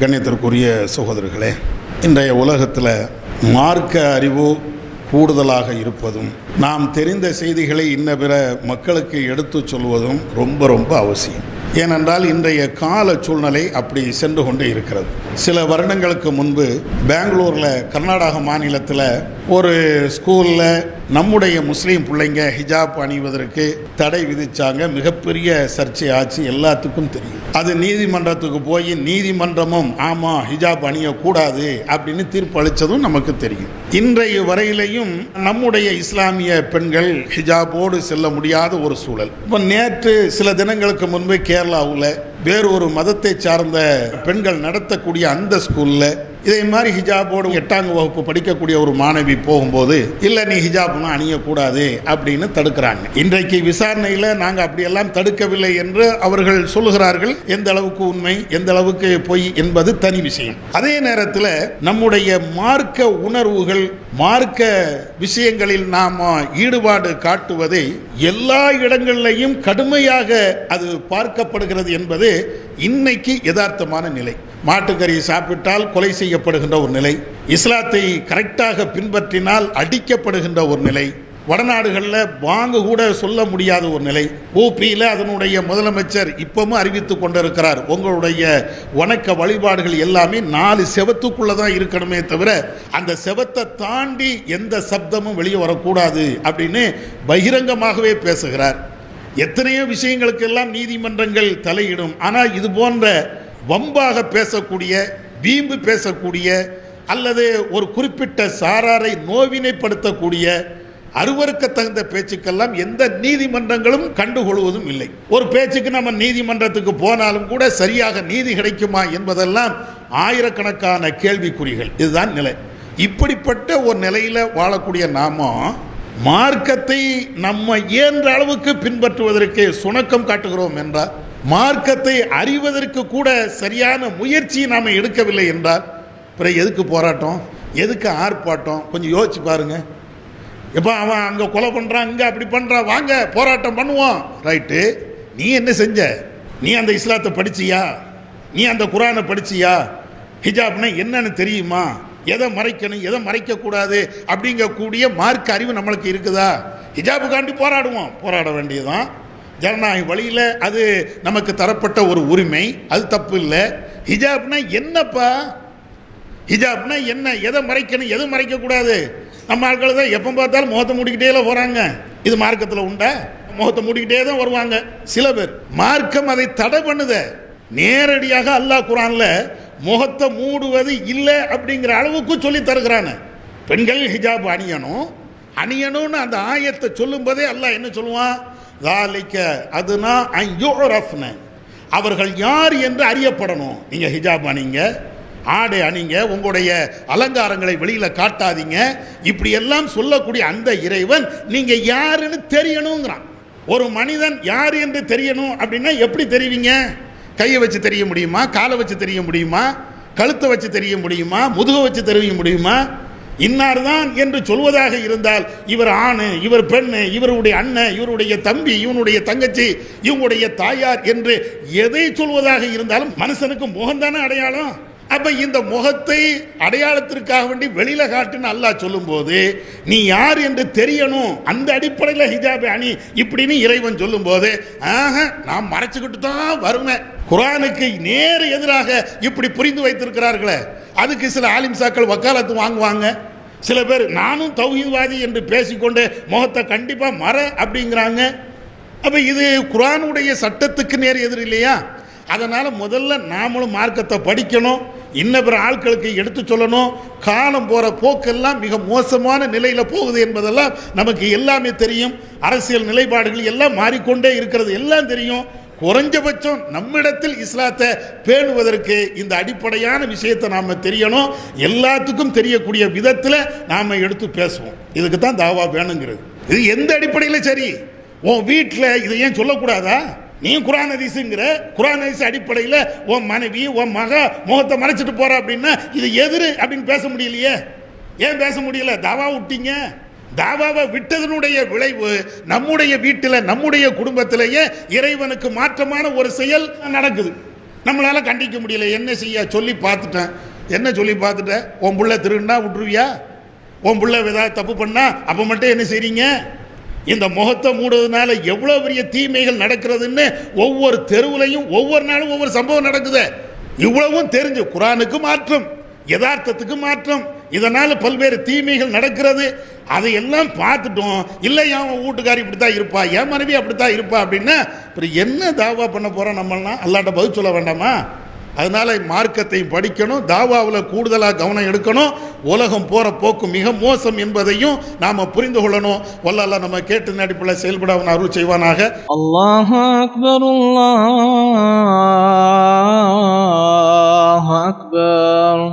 கண்ணியத்திற்குரிய சகோதரர்களே இன்றைய உலகத்தில் மார்க்க அறிவு கூடுதலாக இருப்பதும் நாம் தெரிந்த செய்திகளை இன்ன பிற மக்களுக்கு எடுத்துச் சொல்வதும் ரொம்ப ரொம்ப அவசியம். ஏனென்றால் இன்றைய கால சூழ்நிலை அப்படி சென்று கொண்டு இருக்கிறது. சில வருடங்களுக்கு முன்பு பெங்களூரில் கர்நாடக மாநிலத்தில் ஒரு ஸ்கூலில் நம்முடைய முஸ்லீம் பிள்ளைங்க ஹிஜாப் அணிவதற்கு தடை விதிச்சாங்க. மிகப்பெரிய சர்ச்சை ஆச்சு. எல்லாத்துக்கும் தெரியும். அது நீதிமன்றத்துக்கு போய் நீதிமன்றமும் ஆமாம் ஹிஜாப் அணியக்கூடாது அப்படின்னு தீர்ப்பு அளித்ததும் நமக்கு தெரியும். இன்றைய வரையிலையும் நம்முடைய இஸ்லாமிய பெண்கள் ஹிஜாபோடு செல்ல முடியாத ஒரு சூழல். இப்போ நேற்று சில தினங்களுக்கு முன்பு கேரளாவில் வேறு ஒரு மதத்தை சார்ந்த பெண்கள் நடத்தக்கூடிய அந்த ஸ்கூலில் இதே மாதிரி ஹிஜாபோடு எட்டாம் வகுப்பு படிக்கக்கூடிய ஒரு மாணவி போகும்போது இல்லை நீ ஹிஜாப்னா அணியக்கூடாது அப்படின்னு தடுக்கிறாங்க. இன்றைக்கு விசாரணையில் நாங்கள் அப்படியெல்லாம் தடுக்கவில்லை என்று அவர்கள் சொல்லுகிறார்கள். எந்த அளவுக்கு உண்மை எந்த அளவுக்கு பொய் என்பது தனி விஷயம். அதே நேரத்தில் நம்முடைய மார்க்க உணர்வுகள் மார்க்க விஷயங்களில் நாம் ஈடுபாடு காட்டுவதை எல்லா இடங்களிலையும் கடுமையாக அது பார்க்கப்படுகிறது என்பது இன்னைக்கு யதார்த்தமான நிலை. மாட்டுக்கறி சாப்பிட்டால் கொலை செய்யப்படுகின்ற ஒரு நிலை. இஸ்லாத்தை கரெக்டாக பின்பற்றினால் அடிக்கப்படுகின்ற ஒரு நிலை. வடநாடுகளில் வாங்க கூட சொல்ல முடியாத ஒரு நிலை. ஊபியில் அதனுடைய முதலமைச்சர் இப்பவும் அறிவித்து கொண்டிருக்கிறார். உங்களுடைய வணக்க வழிபாடுகள் எல்லாமே நாலு செவத்துக்குள்ளே தான் இருக்கணுமே தவிர அந்த செவத்தை தாண்டி எந்த சப்தமும் வெளியே வரக்கூடாது அப்படின்னு பகிரங்கமாகவே பேசுகிறார். எத்தனையோ விஷயங்களுக்கெல்லாம் நீதிமன்றங்கள் தலையிடும். ஆனால் இது போன்ற வம்பாக பேசக்கூடிய வீம்பு பேசக்கூடிய அல்லது ஒரு குறிப்பிட்ட சாராரை நோவினைப்படுத்தக்கூடிய அருவருக்க தகுந்த பேச்சுக்கெல்லாம் எந்த நீதிமன்றங்களும் கண்டுகொள்வதும் இல்லை. ஒரு பேச்சுக்கு நம்ம நீதிமன்றத்துக்கு போனாலும் கூட சரியாக நீதி கிடைக்குமா என்பதெல்லாம் ஆயிரக்கணக்கான கேள்விக்குறிகள். இதுதான் நிலை. இப்படிப்பட்ட ஒரு நிலையில் வாழக்கூடிய நாம மார்க்கத்தை நம்ம இயன்ற அளவுக்கு பின்பற்றுவதற்கு சுணக்கம் காட்டுகிறோம் என்றால் மார்க்கத்தை அறிவதற்கு கூட சரியான முயற்சி நாம் எடுக்கவில்லை என்றால் பிறகு எதுக்கு போராட்டம்? எதுக்கு ஆர்ப்பாட்டம்? கொஞ்சம் யோசிச்சு பாருங்க. எப்போ அவன் அங்கே கொலை பண்ணுறான் இங்கே அப்படி பண்ணுறான் வாங்க போராட்டம் பண்ணுவோம். ரைட்டு நீ என்ன செஞ்ச? நீ அந்த இஸ்லாத்தை படிச்சியா? நீ அந்த குரானை படிச்சியா? ஹிஜாப்னா என்னன்னு தெரியுமா? எதை மறைக்கணும் எதை மறைக்கக்கூடாது அப்படிங்கக்கூடிய மார்க் அறிவு நம்மளுக்கு இருக்குதா? ஹிஜாபுக்காண்டி போராடுவோம். போராட வேண்டியதுதான். ஜனநாயக வழியில் அது நமக்கு தரப்பட்ட ஒரு உரிமை. அது தப்பு இல்லை. ஹிஜாப்னா என்னப்பா? ஹிஜாப்னா என்ன? எதை மறைக்கணும்? எதை மறைக்கக்கூடாது நம்ம ஆட்கள் தான் எப்போ பார்த்தாலும் முகத்தை மூடிக்கிட்டே போகிறாங்க இது மார்க்கத்தில் உண்டா? முகத்தை மூடிக்கிட்டே தான் வருவாங்க. சில பேர் மார்க்கம் அதை தடை பண்ணுத. நேரடியாக அல்லாஹ் குரானில் முகத்தை மூடுவது இல்லை அப்படிங்கிற அளவுக்கு சொல்லி தருகிறான. பெண்கள் ஹிஜாப் அணியணும். அணியணும்னு அந்த ஆயத்தை சொல்லும்போதே அல்லாஹ் என்ன சொல்லுவான்? ஜாலிக்க அதுனா ஐயோரஃப்ன அவர்கள் யார் என்று அறியப்படணும். நீங்கள் ஹிஜாப் அணிங்க ஆடை அணிங்க உங்களுடைய அலங்காரங்களை வெளியில் காட்டாதீங்க. இப்படியெல்லாம் சொல்லக்கூடிய அந்த இறைவன் நீங்கள் யாருன்னு தெரியணுங்கிறான். ஒரு மனிதன் யார் என்று தெரியணும் அப்படின்னா எப்படி தெரிவிங்க? கையை வச்சு தெரிய முடியுமா? காலை வச்சு தெரிய முடியுமா? கழுத்தை வச்சு தெரிய முடியுமா? முதுகை வச்சு தெரிய முடியுமா? இன்னார் தான் என்று சொல்வதாக இருந்தால் இவர் ஆணு இவர் பெண்ணு இவருடைய அண்ணன் இவருடைய தம்பி இவனுடைய தங்கச்சி இவங்களுடைய தாயார் என்று எதை சொல்வதாக இருந்தாலும் மனுஷனுக்கு முகம்தானே அடையாளம்? அப்ப இந்த முகத்தை அடையாளத்திற்காக வேண்டி வெளியில காட்டுன்னு அல்லாஹ் சொல்லும்போது நீ யார் என்று தெரியணும். அந்த அடிப்படையில் ஹிஜாபி அணி இப்படின்னு இறைவன் சொல்லும்போது ஆஹ நான் மறைச்சுக்கிட்டு தான் வருவேன். குரானுக்கு நேர் எதிராக இப்படி புரிந்து வைத்திருக்கிறார்களே அதுக்கு சில ஆலிம்சாக்கள் வக்காலத்து வாங்குவாங்க. சில பேர் நானும் தௌஹீத்வாதி என்று பேசிக்கொண்டு முகத்தை கண்டிப்பாக மற அப்படிங்கிறாங்க. அப்போ இது குரானுடைய சட்டத்துக்கு நேர் எதிர் இல்லையா? அதனால் முதல்ல நாமளும் மார்க்கத்தை படிக்கணும் இன்ன பிற ஆட்களுக்கு எடுத்து சொல்லணும். காலம் போகிற போக்கெல்லாம் மிக மோசமான நிலையில் போகுது என்பதெல்லாம் நமக்கு எல்லாமே தெரியும். அரசியல் நிலைப்பாடுகள் எல்லாம் மாறிக்கொண்டே இருக்கிறது எல்லாம் தெரியும். குறைஞ்சபட்சம் நம்மிடத்தில் இஸ்லாத்தை பேணுவதற்கு இந்த அடிப்படையான விஷயத்தை நாம் தெரியணும். எல்லாத்துக்கும் தெரியக்கூடிய விதத்தில் நாம் எடுத்து பேசுவோம். இதுக்கு தான் தாவா வேணுங்கிறது. இது எந்த அடிப்படையில் சரி? உன் வீட்டில் இதை ஏன் சொல்லக்கூடாதா? நீ குரான் அதிசுங்கிற குரான் அதிசு அடிப்படையில் உன் மனைவி உன் மக முகத்தை மறைச்சிட்டு போற அப்படின்னா இது எதிர் அப்படின்னு பேச முடியலையே? ஏன் பேச முடியல? தாவா விட்டீங்க. தாவாவை விட்டதனுடைய விளைவு நம்முடைய வீட்டில் நம்முடைய குடும்பத்திலேயே இறைவனுக்கு மாற்றமான ஒரு செயல் நடக்குது. நம்மளால கண்டிக்க முடியல. என்ன செய்ய? சொல்லி பார்த்துட்டேன். என்ன சொல்லி பார்த்துட்டேன் உன் பிள்ளை திருண்ணா விட்டுருவியா? உன் பிள்ளை ஏதாவது தப்பு பண்ணா அப்போ மட்டும் என்ன செய்றீங்க? இந்த முகத்தை மூடுறதுனால எவ்வளோ பெரிய தீமைகள் நடக்கிறதுன்னு ஒவ்வொரு தெருவுலையும் ஒவ்வொரு நாளும் ஒவ்வொரு சம்பவம் நடக்குது. இவ்வளவும் தெரிஞ்சு குரானுக்கு மாற்றம் யதார்த்தத்துக்கு மாற்றம் இதனால் பல்வேறு தீமைகள் நடக்கிறது. அதையெல்லாம் பார்த்துட்டோம். இல்லை அவன் வீட்டுக்காரி இப்படி தான் இருப்பா என் மனைவி அப்படி தான் இருப்பா அப்படின்னா அப்புறம் என்ன தாவா பண்ண போகிறோம் நம்மளாம் அல்லாட்ட பதில் சொல்ல வேண்டாமா? அதனால் மார்க்கத்தை படிக்கணும் தாவாவில் கூடுதலாக கவனம் எடுக்கணும். உலகம் போகிற போக்கு மிக மோசம் என்பதையும் நாம் புரிந்து கொள்ளணும். வல்லால நம்ம கேட்டு நடிப்பில் செயல்பட அவன் அருள் செய்வானாக. அல்லாஹ் அக்பர் அல்லாஹ் அக்பர்.